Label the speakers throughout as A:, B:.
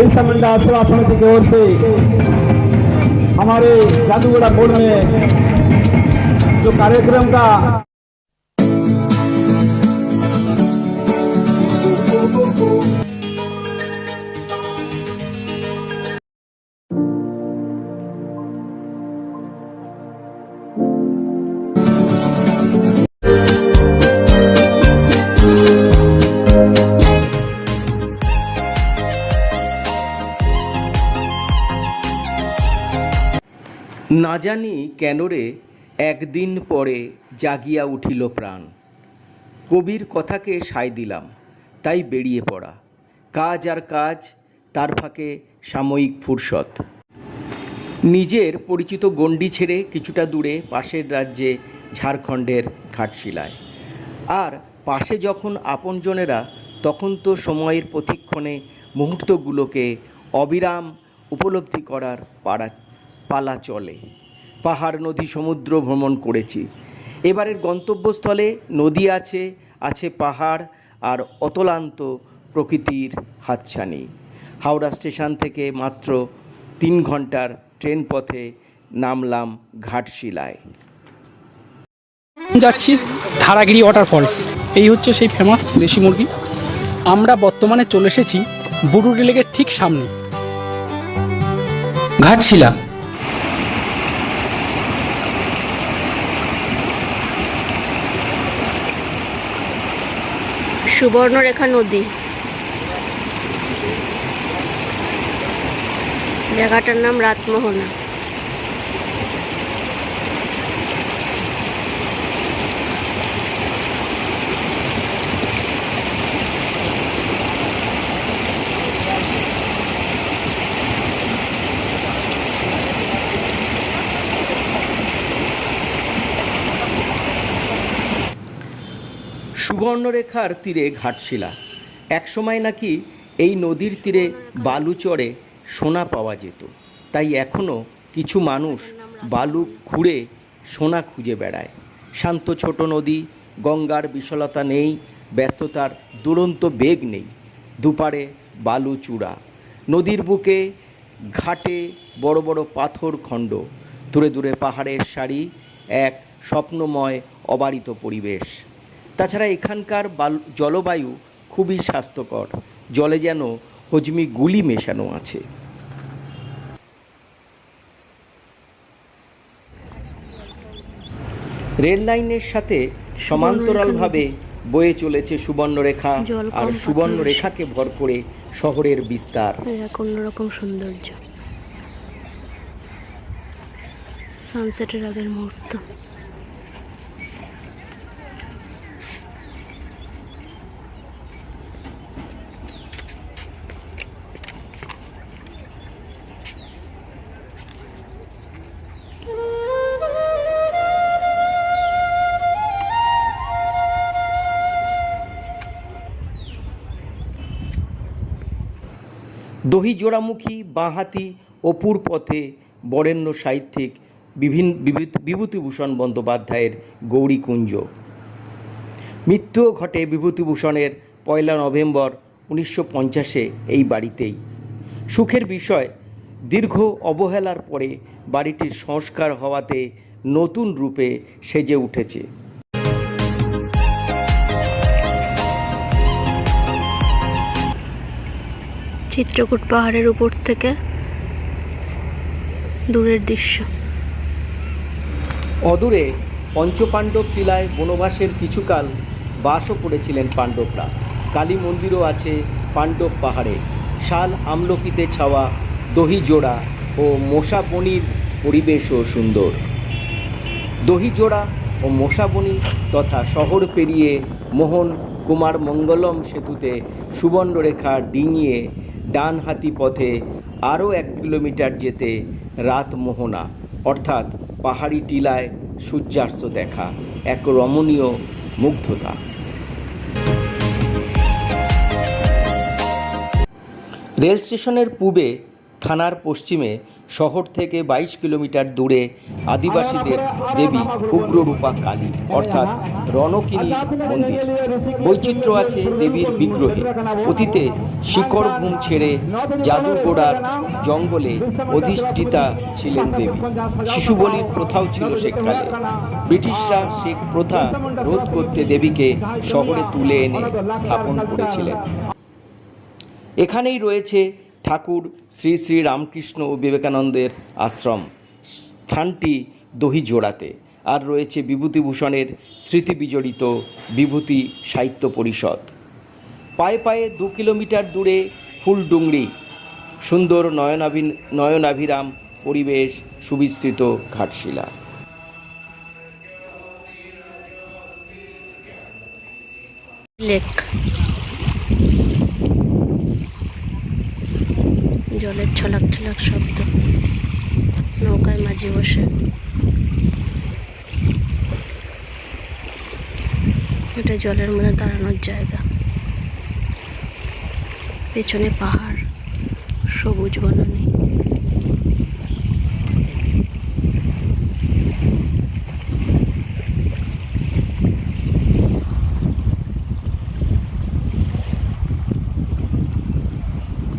A: बिरसा मुंडा सेवा समिति की ओर से हमारे जादूगढ़ा बोर्ड में जो कार्यक्रम का
B: না জানি কেন রে একদিন পরে জাগিয়া উঠিল প্রাণ। কবির কথাকে সায় দিলাম, তাই বেরিয়ে পড়া। কাজ আর কাজ, তার ফাঁকে সাময়িক ফুরসত। নিজের পরিচিত গণ্ডি ছেড়ে কিছুটা দূরে পাশের রাজ্যে ঝাড়খণ্ডের ঘাটশিলায়। আর পাশে যখন আপনজনেরা, তখন তো সময়ের প্রতিক্ষণে মুহূর্তগুলোকে অবিরাম উপলব্ধি করার পাড়া পালা চলে। পাহাড় নদী সমুদ্র ভ্রমণ করেছি। এবারের গন্তব্যস্থলে নদী আছে আছে পাহাড় আর অতলান্ত প্রকৃতির হাতছানি। হাওড়া স্টেশন থেকে মাত্র তিন ঘণ্টার ট্রেন পথে নামলাম ঘাটশিলায়।
C: যাচ্ছি ধারাগিরি ওয়াটারফলস এই হচ্ছে সেই ফেমাস দেশি মুরগি। আমরা বর্তমানে চলে এসেছি বুরুডি লেকের ঠিক সামনে। ঘাটশিলা
D: সুবর্ণরেখা নদী। জায়গাটার নাম রাতমোহনা
B: সুবর্ণরেখার তীরে ঘাটশিলা। একসময় নাকি এই নদীর তীরে বালু চড়ে সোনা পাওয়া যেত। তাই এখনও কিছু মানুষ বালু খুঁড়ে সোনা খুঁজে বেড়ায়। শান্ত ছোট নদী, গঙ্গার বিশালতা নেই, ব্যস্ততার দুরন্ত বেগ নেই দুপারে বালু চূড়া। নদীর বুকে ঘাটে বড় বড় পাথর খণ্ড। দূরে দূরে পাহাড়ের সারি, এক স্বপ্নময় অবারিত পরিবেশ। তাছাড়া এখানকার জলবায়ু খুবই স্বাস্থ্যকর। জলে যেন হজমি গুলি মেশানো আছে। রেল লাইনের সাথে সমান্তরালভাবে বয়ে চলেছে সুবর্ণরেখা আর সুবর্ণরেখাকে ভর করে শহরের বিস্তার।
D: অন্যরকম সৌন্দর্য। সানসেটের আগের মুহূর্ত।
B: দহি জোড়ামুখী, বাঁহাতি, অপুর পথে বরেণ্য সাহিত্যিক বিভিন্ন বিভূতিভূষণ বন্দ্যোপাধ্যায়ের গৌরীকুঞ্জ। মৃত্যুও ঘটে বিভূতিভূষণের পয়লা নভেম্বর উনিশশো পঞ্চাশে এই বাড়িতেই। সুখের বিষয়, দীর্ঘ অবহেলার পরে বাড়িটির সংস্কার হওয়াতে নতুন রূপে সেজে উঠেছে।
D: চিত্রকূট পাহাড়ের উপর থেকে দূরের দৃশ্য।
B: অদূরে পঞ্চপাণ্ডব টিলায় বনবাসের কিছুকাল বাসও করেছিলেন পাণ্ডবরা। কালী মন্দিরও আছে পাণ্ডব পাহাড়ে। শাল আমলকিতে ছাওয়া দহি জোড়া ও মশা মশাবনির পরিবেশও সুন্দর। দহি জোড়া ও মশাবনি তথা শহর পেরিয়ে মোহন কুমার মঙ্গলম সেতুতে সুবর্ণরেখা ডিঙিয়ে ডান হাতি পথে আরও এক কিলোমিটার যেতে রাত মোহনা, অর্থাৎ পাহাড়ি টিলায় সূর্যাস্ত দেখা, এক রমণীয় মুগ্ধতা। রেল স্টেশনের পূবে থানার পশ্চিমে শহর থেকে বাইশ কিলোমিটার দূরে আদিবাসীদের দেবী উগ্ররূপা কালী, অর্থাৎ রণকিনী মন্দির। বৈচিত্র্য আছে দেবীর বিগ্রহে। অতীতে শিকড় ঘুম ছেড়ে জাদুগোড়ার জঙ্গলে অধিষ্ঠিতা ছিলেন দেবী। শিশু বলির প্রথাও ছিল সেকালে ব্রিটিশরা সে প্রথা রোধ করতে দেবীকে শহরে তুলে এনে স্থাপন করেছিলেন। এখানেই রয়েছে ঠাকুর শ্রী শ্রী রামকৃষ্ণ ও বিবেকানন্দের আশ্রম। স্থানটি দহি জোড়াতে আর রয়েছে বিভূতিভূষণের স্মৃতি বিজড়িত বিভূতি সাহিত্য পরিষদ। পায়ে পায়ে দু কিলোমিটার দূরে ফুলডুংরি সুন্দর নয়নাভি নয়নাভিরাম পরিবেশ, সুবিস্তৃত ঘাটশিলা
D: জলের ছলাক ছলাক শব্দ। নৌকায় মাঝি বসে। এটা জলের মধ্যে দাঁড়ানোর জায়গা। পেছনে পাহাড়, সবুজ বনানি।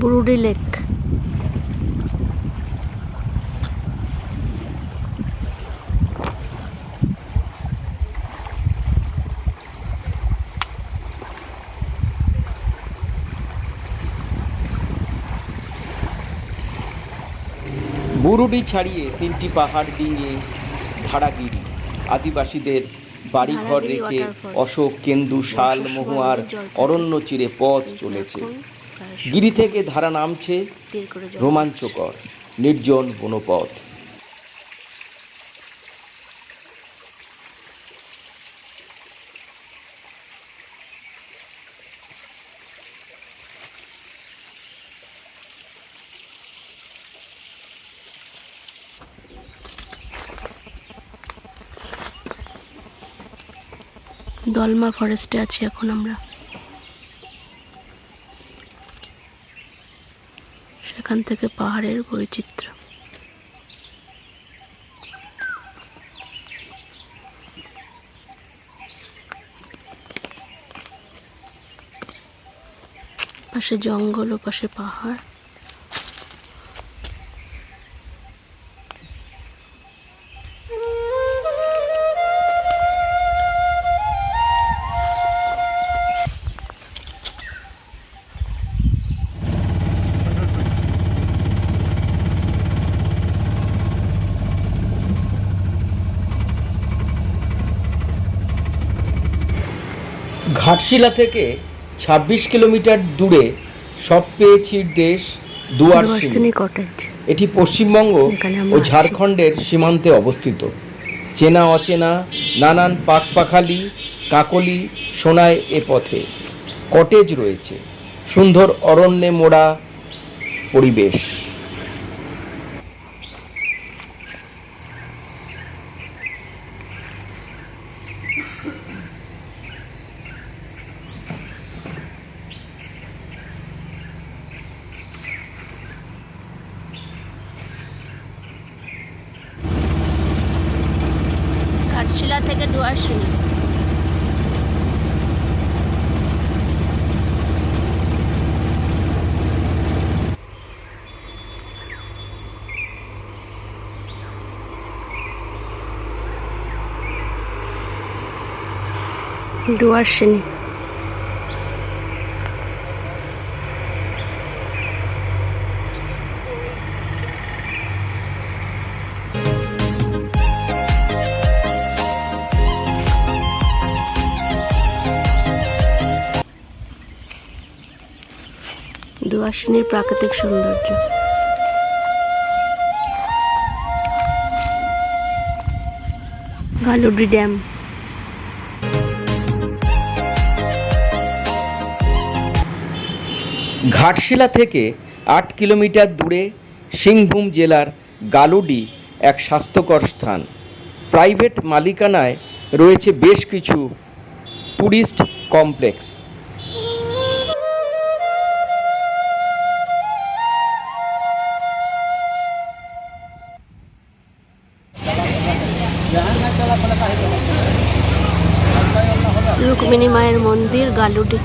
D: বুরুডি লেক।
B: বুরুডি ছাড়িয়ে তিনটি পাহাড় ডিঙিয়ে ধারাগিরি। আদিবাসীদের বাড়িঘর রেখে অশোক কেন্দু শাল মহুয়ার অরণ্য চিরে পথ চলেছে। গিরি থেকে ধারা নামছে রোমাঞ্চকর নির্জন বনপথ।
D: দলমা ফরেস্টে আছি এখন আমরা। সেখান থেকে পাহাড়ের বৈচিত্র্য। পাশে জঙ্গল ও পাশে পাহাড়।
B: ঘাটশিলা থেকে ২৬ কিলোমিটার দূরে সব পেয়েছি দেশ দুয়ার এটি পশ্চিমবঙ্গ ও ঝাড়খণ্ডের সীমান্তে অবস্থিত। চেনা অচেনা নানান পাকপাখালি কাকলি সোনায় এ পথে। কটেজ রয়েছে। সুন্দর অরণ্যে মোড়া পরিবেশ
D: ঘাটশিলা থেকে ডুয়ার্সিনি ডুয়ার্সিনি দুয়াশিনীর প্রাকৃতিক সৌন্দর্য। গালুডি ড্যাম।
B: ঘাটশিলা থেকে আট কিলোমিটার দূরে সিংভূম জেলার গালুডি এক স্বাস্থ্যকর স্থান। প্রাইভেট মালিকানায় রয়েছে বেশ কিছু ট্যুরিস্ট কমপ্লেক্স।
D: মন্দির গালুডি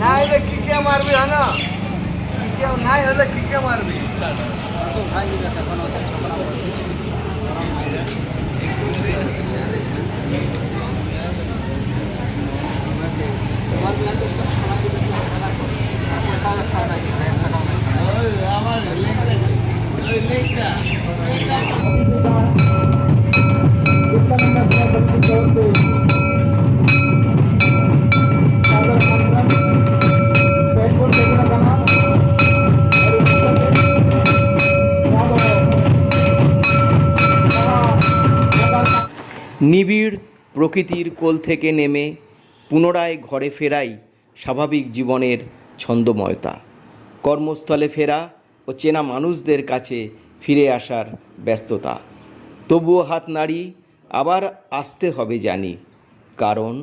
A: নাই হলে কিকে মারবি হ্যাঁ কিকে নাই হলে কিকে মারবি
B: নিবিড় প্রকৃতির কোল থেকে নেমে পুনরায় ঘরে ফেরাই স্বাভাবিক জীবনের ছন্দময়তা। কর্মস্থলে ফেরা ও চেনা মানুষদের কাছে ফিরে আসার ব্যস্ততা। তবুও হাত নাড়ি আবার আসতে হবে জানি। কারণ